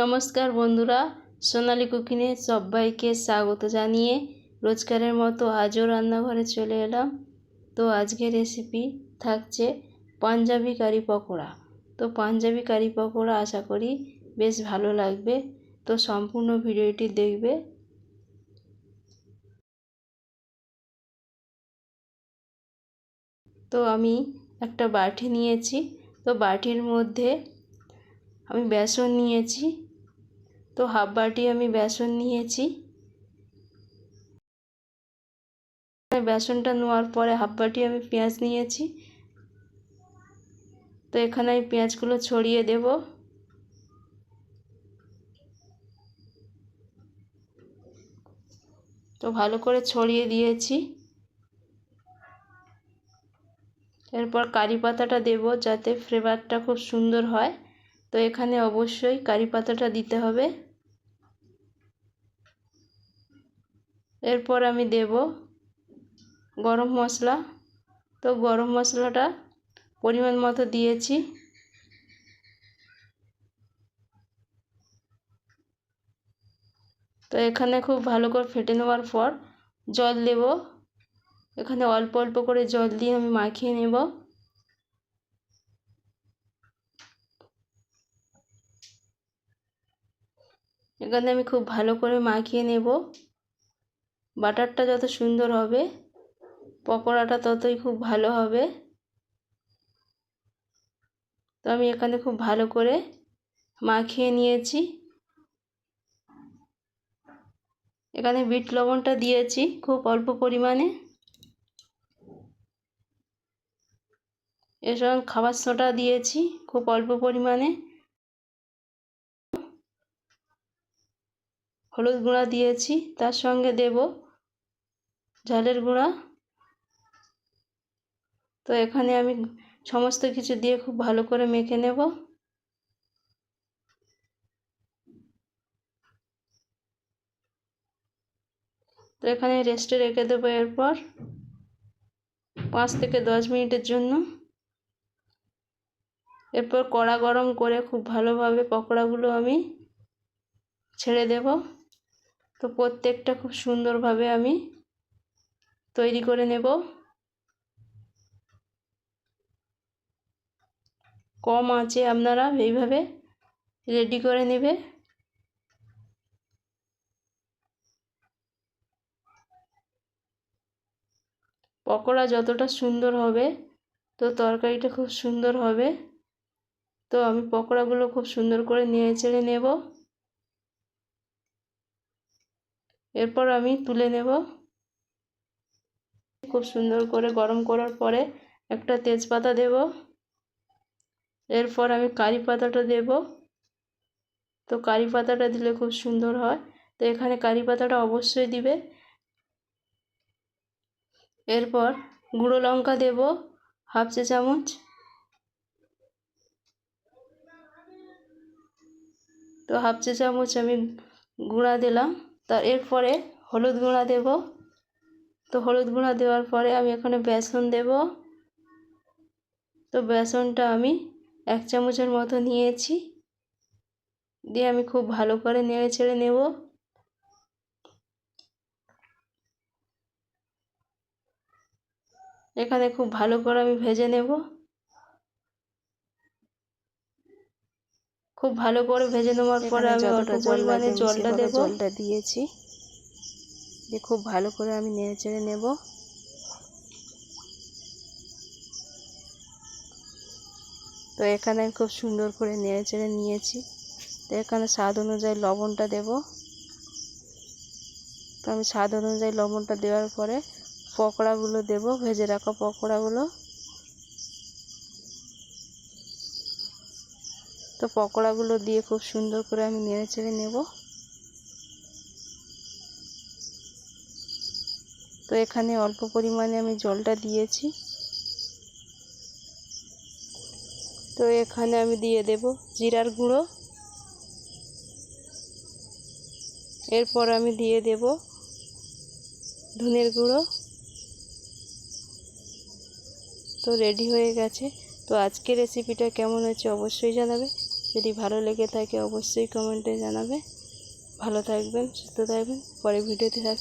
নমস্কার বন্ধুরা, সোনালি কুকিংয়ে সবাইকে স্বাগত জানিয়ে রোজকারের মতো আজও রান্নাঘরে চলে এলাম। তো আজকের রেসিপি থাকছে পাঞ্জাবি কারি পকোড়া। তো পাঞ্জাবি কারি পকোড়া আশা করি বেশ ভালো লাগবে। তো সম্পূর্ণ ভিডিওটি দেখবে। তো আমি একটা বাটি নিয়েছি। তো বাটির মধ্যে আমি বেসন নিয়েছি। তো হাফ বাটি আমি বেসন নিয়েছি। বেসনটা নেওয়ার পরে হাফ বাটি আমি পেঁয়াজ নিয়েছি। তো এখানে আমি পেঁয়াজগুলো ছড়িয়ে দেব। তো ভালো করে ছড়িয়ে দিয়েছি। এরপর কারি পাতাটা দেব যাতে ফ্লেভারটা খুব সুন্দর হয়। তো এখানে অবশ্যই কারি পাতাটা দিতে হবে। এরপর আমি দেব গরম মশলা। তো গরম মশলাটা পরিমাণ মতো দিয়েছি। তো এখানে খুব ভালো করে ফেটে নেওয়ার পর জল দেব। এখানে অল্প অল্প করে জল দিয়ে আমি মাখিয়ে নেব। এখানে আমি খুব ভালো করে মাখিয়ে নেব। বাটারটা যত সুন্দর হবে, পকোড়াটা ততই খুব ভালো হবে। তো আমি এখানে খুব ভালো করে মাখিয়ে নিয়েছি। এখানে বিট লবণটা দিয়েছি খুব অল্প পরিমাণে। এর সঙ্গে খাবার সোডা দিয়েছি খুব অল্প পরিমাণে। হলুদ গুঁড়া দিয়েছি, তার সঙ্গে দেব ঝালের গুঁড়া। তো এখানে আমি সমস্ত কিছু দিয়ে খুব ভালো করে মেখে নেব। তো এখানে রেস্টে রেখে দেবো এরপর পাঁচ থেকে দশ মিনিটের জন্য। এরপর কড়া গরম করে খুব ভালোভাবে পকোড়াগুলো আমি ছেড়ে দেব। তো প্রত্যেকটা খুব সুন্দরভাবে আমি তৈরি করে নেব। কম আছে আপনারা এইভাবে রেডি করে নেবে। পকোড়া যতটা সুন্দর হবে, তো তরকারিটা খুব সুন্দর হবে। তো আমি পকোড়াগুলো খুব সুন্দর করে নিয়ে চেড়ে নেব। এরপর আমি তুলে নেব। খুব সুন্দর করে গরম করার পরে একটা তেজপাতা দেব। এরপর আমি কারি পাতাটা দেব। তো কারি পাতাটা দিলে খুব সুন্দর হয়। তো এখানে কারি পাতাটা অবশ্যই দিবে। এরপর গুঁড়ো লঙ্কা দেব, হাফ চা চামচ। তো হাফ চা চামচ আমি গুঁড়া দিলাম। তা এরপরে হলুদ গুঁড়া দেব। তো হলুদ গুঁড়া দেওয়ার পরে আমি এখানে বেসন দেব। তো বেসনটা আমি এক চামচের মতো নিয়েছি। দিয়ে আমি খুব ভালো করে নেড়ে ছেড়ে নেব। এখানে খুব ভালো করে আমি ভেজে নেব। খুব ভালো করে ভেজে নেওয়ার পরে আমি অল্প পরিমাণে জলটা দেবো। জলটা দিয়েছি। দিয়ে খুব ভালো করে আমি নেড়ে চেড়ে নেব। তো এখানে আমি খুব সুন্দর করে নেড়ে চেড়ে নিয়েছি। তো এখানে স্বাদ অনুযায়ী লবণটা দেব। তো আমি স্বাদ অনুযায়ী লবণটা দেওয়ার পরে পকোড়াগুলো দেব ভেজে রাখা পকোড়াগুলো। তো পকোড়াগুলো দিয়ে খুব সুন্দর করে আমি নেড়ে চেড়ে নেব। তো এখানে অল্প পরিমাণে আমি জলটা দিয়েছি। তো এখানে আমি দিয়ে দেব জিরার গুঁড়ো। এরপর আমি দিয়ে দেব ধনের গুঁড়ো। তো রেডি হয়ে গেছে। তো আজকের রেসিপিটা কেমন হয়েছে অবশ্যই জানাবে। যদি ভালো লেগে থাকে অবশ্যই কমেন্টে জানাবে। ভালো থাকবেন সুস্থ থাকবেন। পরে ভিডিওতে থাক